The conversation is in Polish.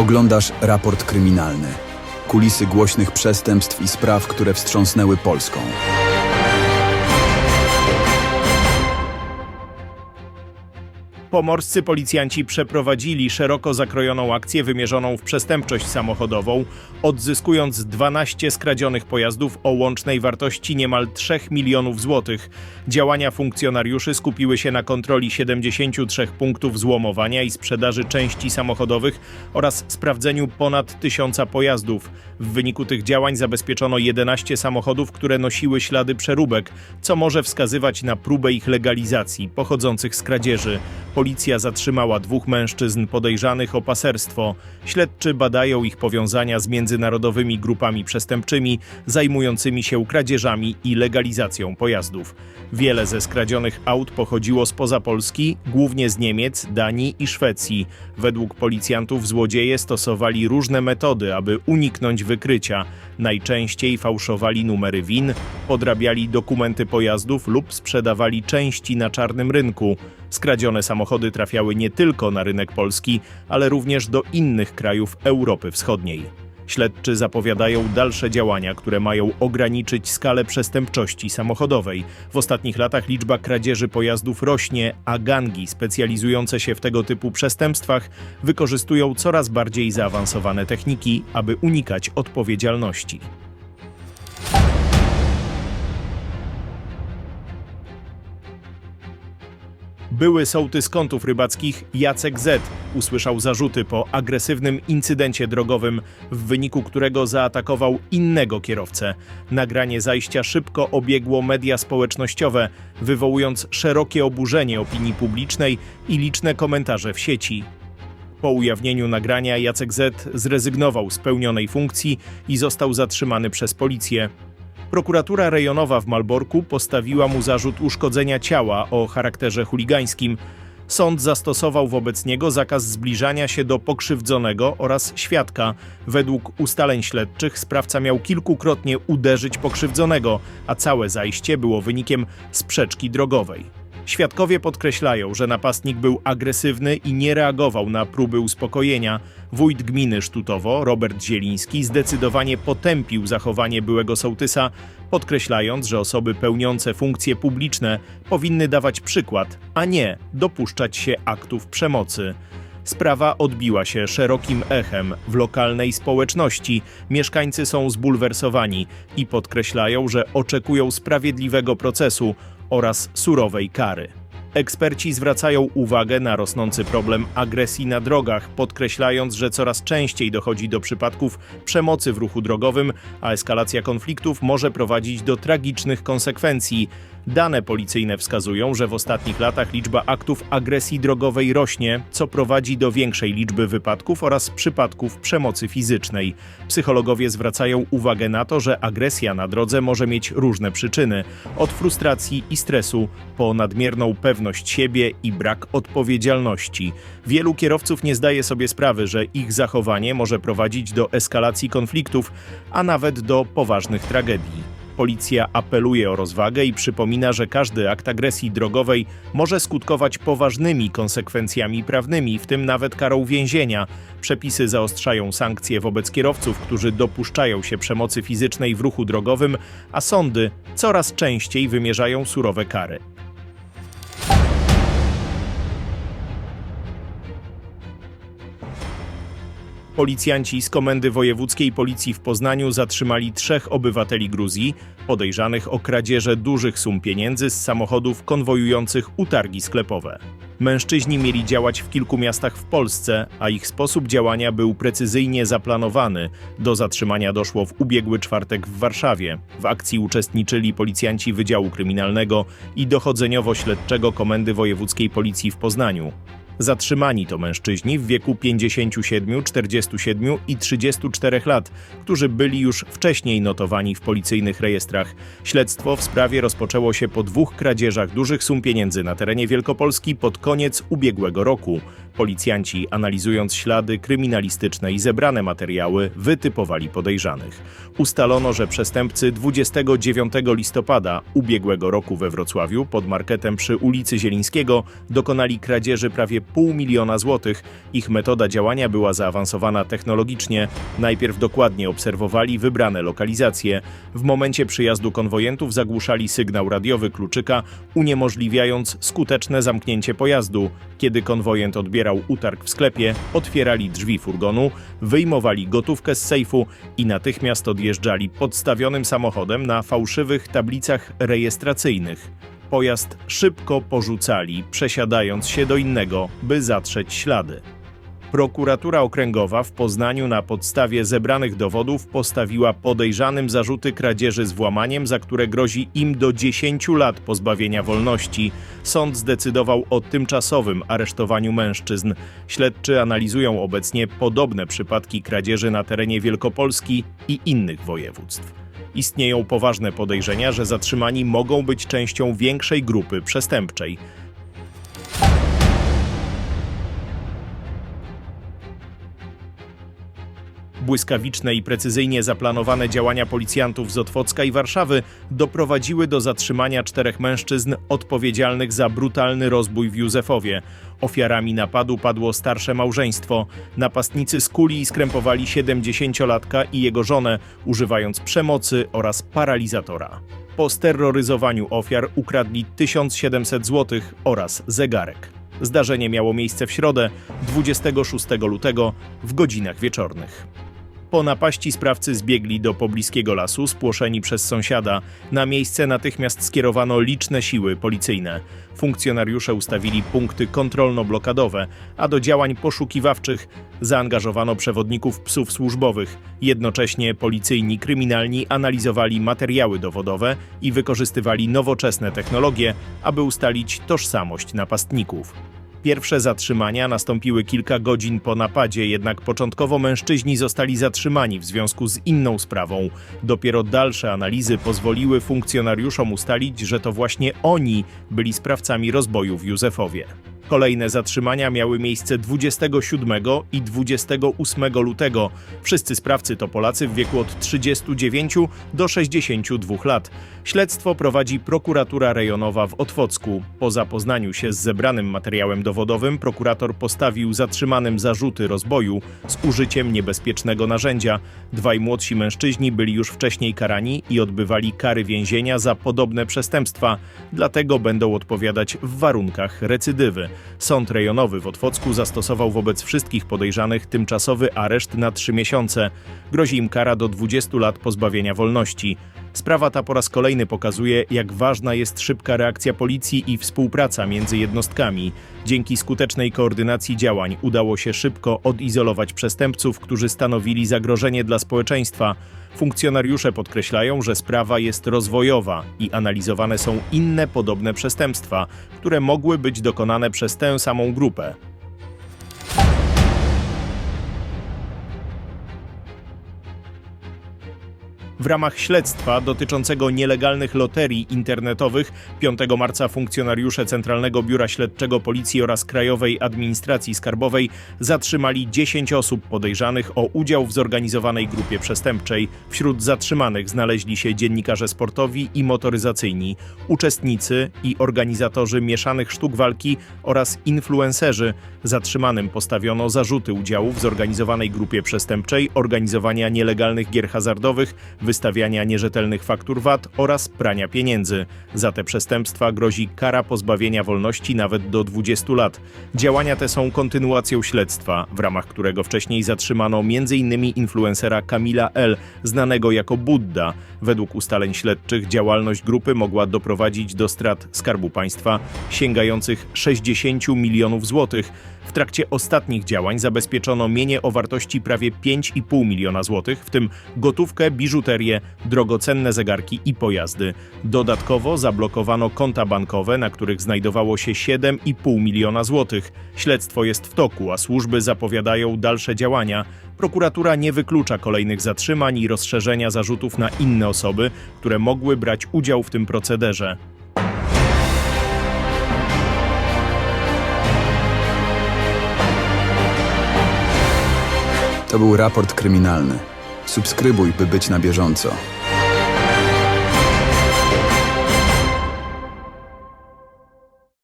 Oglądasz raport kryminalny. Kulisy głośnych przestępstw i spraw, które wstrząsnęły Polską. Pomorscy policjanci przeprowadzili szeroko zakrojoną akcję wymierzoną w przestępczość samochodową, odzyskując 12 skradzionych pojazdów o łącznej wartości niemal 3 milionów złotych. Działania funkcjonariuszy skupiły się na kontroli 73 punktów złomowania i sprzedaży części samochodowych oraz sprawdzeniu ponad tysiąca pojazdów. W wyniku tych działań zabezpieczono 11 samochodów, które nosiły ślady przeróbek, co może wskazywać na próbę ich legalizacji pochodzących z kradzieży. Policja zatrzymała dwóch mężczyzn podejrzanych o paserstwo. Śledczy badają ich powiązania z międzynarodowymi grupami przestępczymi zajmującymi się kradzieżami i legalizacją pojazdów. Wiele ze skradzionych aut pochodziło spoza Polski, głównie z Niemiec, Danii i Szwecji. Według policjantów złodzieje stosowali różne metody, aby uniknąć wykrycia. Najczęściej fałszowali numery win, podrabiali dokumenty pojazdów lub sprzedawali części na czarnym rynku. Skradzione samochody trafiały nie tylko na rynek polski, ale również do innych krajów Europy Wschodniej. Śledczy zapowiadają dalsze działania, które mają ograniczyć skalę przestępczości samochodowej. W ostatnich latach liczba kradzieży pojazdów rośnie, a gangi specjalizujące się w tego typu przestępstwach wykorzystują coraz bardziej zaawansowane techniki, aby unikać odpowiedzialności. Były sołtys kątów rybackich Jacek Z. usłyszał zarzuty po agresywnym incydencie drogowym, w wyniku którego zaatakował innego kierowcę. Nagranie zajścia szybko obiegło media społecznościowe, wywołując szerokie oburzenie opinii publicznej i liczne komentarze w sieci. Po ujawnieniu nagrania Jacek Z zrezygnował z pełnionej funkcji i został zatrzymany przez policję. Prokuratura rejonowa w Malborku postawiła mu zarzut uszkodzenia ciała o charakterze chuligańskim. Sąd zastosował wobec niego zakaz zbliżania się do pokrzywdzonego oraz świadka. Według ustaleń śledczych sprawca miał kilkukrotnie uderzyć pokrzywdzonego, a całe zajście było wynikiem sprzeczki drogowej. Świadkowie podkreślają, że napastnik był agresywny i nie reagował na próby uspokojenia. Wójt gminy Sztutowo, Robert Zieliński, zdecydowanie potępił zachowanie byłego sołtysa, podkreślając, że osoby pełniące funkcje publiczne powinny dawać przykład, a nie dopuszczać się aktów przemocy. Sprawa odbiła się szerokim echem w lokalnej społeczności. Mieszkańcy są zbulwersowani i podkreślają, że oczekują sprawiedliwego procesu oraz surowej kary. Eksperci zwracają uwagę na rosnący problem agresji na drogach, podkreślając, że coraz częściej dochodzi do przypadków przemocy w ruchu drogowym, a eskalacja konfliktów może prowadzić do tragicznych konsekwencji. Dane policyjne wskazują, że w ostatnich latach liczba aktów agresji drogowej rośnie, co prowadzi do większej liczby wypadków oraz przypadków przemocy fizycznej. Psychologowie zwracają uwagę na to, że agresja na drodze może mieć różne przyczyny: od frustracji i stresu po nadmierną pewność siebie i brak odpowiedzialności. Wielu kierowców nie zdaje sobie sprawy, że ich zachowanie może prowadzić do eskalacji konfliktów, a nawet do poważnych tragedii. Policja apeluje o rozwagę i przypomina, że każdy akt agresji drogowej może skutkować poważnymi konsekwencjami prawnymi, w tym nawet karą więzienia. Przepisy zaostrzają sankcje wobec kierowców, którzy dopuszczają się przemocy fizycznej w ruchu drogowym, a sądy coraz częściej wymierzają surowe kary. Policjanci z Komendy Wojewódzkiej Policji w Poznaniu zatrzymali trzech obywateli Gruzji podejrzanych o kradzieże dużych sum pieniędzy z samochodów konwojujących utargi sklepowe. Mężczyźni mieli działać w kilku miastach w Polsce, a ich sposób działania był precyzyjnie zaplanowany. Do zatrzymania doszło w ubiegły czwartek w Warszawie. W akcji uczestniczyli policjanci Wydziału Kryminalnego i Dochodzeniowo-Śledczego Komendy Wojewódzkiej Policji w Poznaniu. Zatrzymani to mężczyźni w wieku 57, 47 i 34 lat, którzy byli już wcześniej notowani w policyjnych rejestrach. Śledztwo w sprawie rozpoczęło się po dwóch kradzieżach dużych sum pieniędzy na terenie Wielkopolski pod koniec ubiegłego roku. Policjanci, analizując ślady kryminalistyczne i zebrane materiały, wytypowali podejrzanych. Ustalono, że przestępcy 29 listopada ubiegłego roku we Wrocławiu pod marketem przy ulicy Zielińskiego dokonali kradzieży prawie pół miliona złotych. Ich metoda działania była zaawansowana technologicznie. Najpierw dokładnie obserwowali wybrane lokalizacje. W momencie przyjazdu konwojentów zagłuszali sygnał radiowy kluczyka, uniemożliwiając skuteczne zamknięcie pojazdu. Kiedy konwojent odbierał utarg w sklepie, otwierali drzwi furgonu, wyjmowali gotówkę z sejfu i natychmiast odjeżdżali podstawionym samochodem na fałszywych tablicach rejestracyjnych. Pojazd szybko porzucali, przesiadając się do innego, by zatrzeć ślady. Prokuratura Okręgowa w Poznaniu na podstawie zebranych dowodów postawiła podejrzanym zarzuty kradzieży z włamaniem, za które grozi im do 10 lat pozbawienia wolności. Sąd zdecydował o tymczasowym aresztowaniu mężczyzn. Śledczy analizują obecnie podobne przypadki kradzieży na terenie Wielkopolski i innych województw. Istnieją poważne podejrzenia, że zatrzymani mogą być częścią większej grupy przestępczej. Błyskawiczne i precyzyjnie zaplanowane działania policjantów z Otwocka i Warszawy doprowadziły do zatrzymania czterech mężczyzn odpowiedzialnych za brutalny rozbój w Józefowie. Ofiarami napadu padło starsze małżeństwo. Napastnicy skuli i skrępowali 70-latka i jego żonę, używając przemocy oraz paralizatora. Po steroryzowaniu ofiar ukradli 1700 zł oraz zegarek. Zdarzenie miało miejsce w środę, 26 lutego, w godzinach wieczornych. Po napaści sprawcy zbiegli do pobliskiego lasu, spłoszeni przez sąsiada. Na miejsce natychmiast skierowano liczne siły policyjne. Funkcjonariusze ustawili punkty kontrolno-blokadowe, a do działań poszukiwawczych zaangażowano przewodników psów służbowych. Jednocześnie policyjni kryminalni analizowali materiały dowodowe i wykorzystywali nowoczesne technologie, aby ustalić tożsamość napastników. Pierwsze zatrzymania nastąpiły kilka godzin po napadzie, jednak początkowo mężczyźni zostali zatrzymani w związku z inną sprawą. Dopiero dalsze analizy pozwoliły funkcjonariuszom ustalić, że to właśnie oni byli sprawcami rozboju w Józefowie. Kolejne zatrzymania miały miejsce 27 i 28 lutego. Wszyscy sprawcy to Polacy w wieku od 39 do 62 lat. Śledztwo prowadzi prokuratura rejonowa w Otwocku. Po zapoznaniu się z zebranym materiałem dowodowym prokurator postawił zatrzymanym zarzuty rozboju z użyciem niebezpiecznego narzędzia. Dwaj młodsi mężczyźni byli już wcześniej karani i odbywali kary więzienia za podobne przestępstwa, dlatego będą odpowiadać w warunkach recydywy. Sąd rejonowy w Otwocku zastosował wobec wszystkich podejrzanych tymczasowy areszt na trzy miesiące. Grozi im kara do 20 lat pozbawienia wolności. Sprawa ta po raz kolejny pokazuje, jak ważna jest szybka reakcja policji i współpraca między jednostkami. Dzięki skutecznej koordynacji działań udało się szybko odizolować przestępców, którzy stanowili zagrożenie dla społeczeństwa. Funkcjonariusze podkreślają, że sprawa jest rozwojowa i analizowane są inne podobne przestępstwa, które mogły być dokonane przez tę samą grupę. W ramach śledztwa dotyczącego nielegalnych loterii internetowych 5 marca funkcjonariusze Centralnego Biura Śledczego Policji oraz Krajowej Administracji Skarbowej zatrzymali 10 osób podejrzanych o udział w zorganizowanej grupie przestępczej. Wśród zatrzymanych znaleźli się dziennikarze sportowi i motoryzacyjni, uczestnicy i organizatorzy mieszanych sztuk walki oraz influencerzy. Zatrzymanym postawiono zarzuty udziału w zorganizowanej grupie przestępczej, organizowania nielegalnych gier hazardowych, wystawiania nierzetelnych faktur VAT oraz prania pieniędzy. Za te przestępstwa grozi kara pozbawienia wolności nawet do 20 lat. Działania te są kontynuacją śledztwa, w ramach którego wcześniej zatrzymano m.in. influencera Kamila L., znanego jako Budda. Według ustaleń śledczych działalność grupy mogła doprowadzić do strat Skarbu Państwa sięgających 60 milionów złotych. W trakcie ostatnich działań zabezpieczono mienie o wartości prawie 5,5 miliona złotych, w tym gotówkę, biżuterię, drogocenne zegarki i pojazdy. Dodatkowo zablokowano konta bankowe, na których znajdowało się 7,5 miliona złotych. Śledztwo jest w toku, a służby zapowiadają dalsze działania. Prokuratura nie wyklucza kolejnych zatrzymań i rozszerzenia zarzutów na inne osoby, które mogły brać udział w tym procederze. To był raport kryminalny. Subskrybuj, by być na bieżąco.